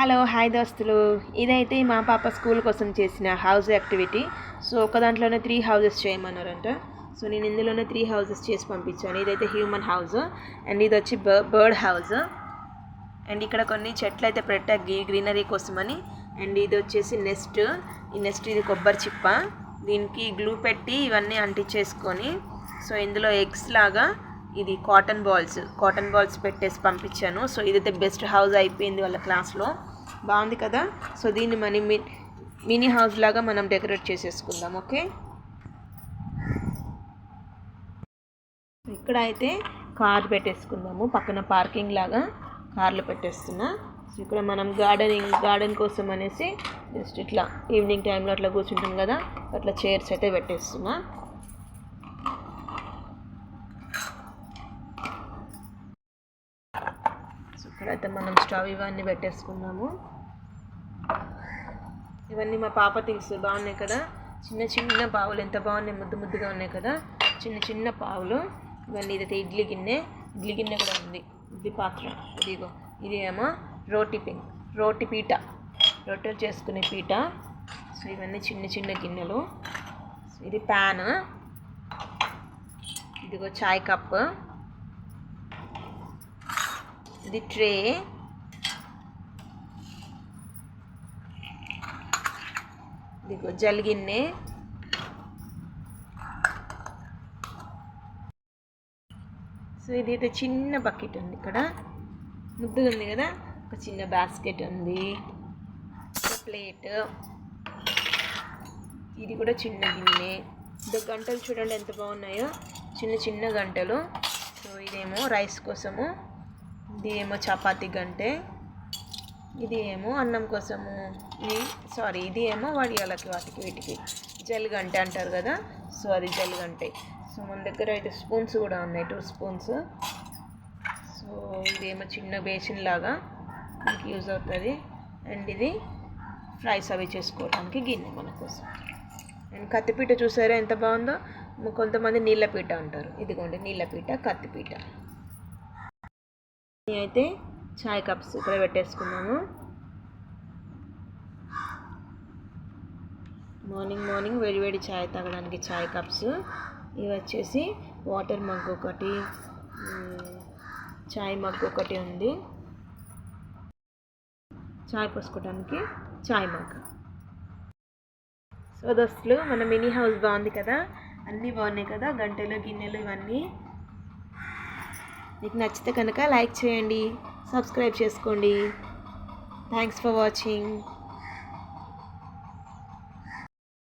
Hello hi దోస్తులు. ఇదైతే మా పాప స్కూల్ కోసం చేసిన హౌస్ యాక్టివిటీ. సో ఒక దాంట్లోనే త్రీ హౌజెస్ చేయమన్నారంట. సో నేను ఇందులోనే త్రీ హౌజెస్ చేసి పంపించాను. ఇదైతే హ్యూమన్ హౌస్ అండ్ ఇది వచ్చి బర్డ్ హౌస్ అండ్ ఇక్కడ కొన్ని చెట్లు అయితే పెట్టా గ్రీనరీ కోసమని. అండ్ ఇది వచ్చేసి నెస్ట్ ఈ నెస్ట్ ఇది కొబ్బరి చిప్ప. దీనికి గ్లూ పెట్టి ఇవన్నీ అంటించేసుకొని. సో ఇందులో ఎగ్స్ లాగా ఇది కాటన్ బాల్స్ కాటన్ బాల్స్ పెట్టేసి పంపించాను. సో ఇదైతే బెస్ట్ హౌస్ అయిపోయింది వాళ్ళ క్లాస్లో. బాగుంది కదా? సో దీన్ని మన మినీ హౌస్ లాగా మనం డెకరేట్ చేసేసుకుందాం ఓకే? ఇక్కడ అయితే కార్ పెట్టేసుకుందాము. పక్కన పార్కింగ్ లాగా కార్లు పెట్టేస్తున్నా. సో ఇక్కడ మనం గార్డెనింగ్ గార్డెన్ కోసం అనేసి జస్ట్ ఇట్లా ఈవినింగ్ టైంలో అట్లా కూర్చుంటాం కదా? అట్లా చైర్స్ అయితే పెట్టేస్తున్నా. సో ఇక్కడైతే మనం స్టవ్ ఇవన్నీ పెట్టేసుకున్నాము. ఇవన్నీ మా పాప థింగ్స్ బాగున్నాయి కదా? చిన్న చిన్న పావులు. ఎంత బాగున్నాయి? ముద్దు ముద్దుగా ఉన్నాయి కదా? చిన్న చిన్న పావులు. ఇవన్నీ ఇదైతే ఇడ్లీ గిన్నె. ఇడ్లీ గిన్నె కూడా ఉంది. ఇడ్లీ పాత్ర. ఇదిగో. ఇది ఏమో రోటి పింగ్ రోటి పీట. రొట్టెలు చేసుకునే పీట. సో ఇవన్నీ చిన్న చిన్న గిన్నెలు. ఇది ప్యాన్. ఇదిగో చాయ్ కప్ ఇది tray. ఇదిగో జలిగిన్నె. సో ఇది అయితే చిన్న బకెట్ ఉంది ఇక్కడ. ముద్దుగా ఉంది కదా? ఒక చిన్న బాస్కెట్ ఉంది. ఒక ప్లేట్ ఇది కూడా చిన్న గిన్నె. ఇదో గంటలు చూడండి ఎంత బాగున్నాయో. చిన్న చిన్న గంటలు. సో ఇదేమో రైస్ కోసము. ఇది ఏమో చపాతీ గంటే. ఇది ఏమో అన్నం కోసము. ఇది సారీ ఇది ఏమో వడియాలకి వాటికి వీటికి. జల్గంటే అంటారు కదా? సో అది జల్గంటే సో మన దగ్గర అయితే స్పూన్స్ కూడా ఉన్నాయి టూ స్పూన్స్. సో ఇదేమో చిన్న బేసిన్ లాగా మనకి యూజ్ అవుతుంది. అండ్ ఇది ఫ్రైస్ అవి చేసుకోవడానికి గిన్నె మన కోసం. అండ్ కత్తిపీట చూసారా ఎంత బాగుందో? కొంతమంది నీళ్ళపీట అంటారు. ఇదిగోండి నీళ్ళపీట కత్తిపీట. అయితే చాయ్ కప్స్ ఇక్కడ పెట్టేసుకున్నాము మార్నింగ్ మార్నింగ్ వేడి వేడి చాయ్ తాగడానికి చాయ్ కప్స్. ఇవి వచ్చేసి వాటర్ మగ్ ఒకటి చాయ్ మగ్ ఒకటి ఉంది. చాయ్ పోసుకోవడానికి చాయ్ మగ్. సో దోస్తులు మన మినీ హౌస్ బాగుంది కదా? అన్నీ బాగున్నాయి కదా? గంటలు గిన్నెలు ఇవన్నీ మీకు నచ్చితే కనుక లైక్ చేయండి సబ్స్క్రైబ్ చేసుకోండి. Thanks for watching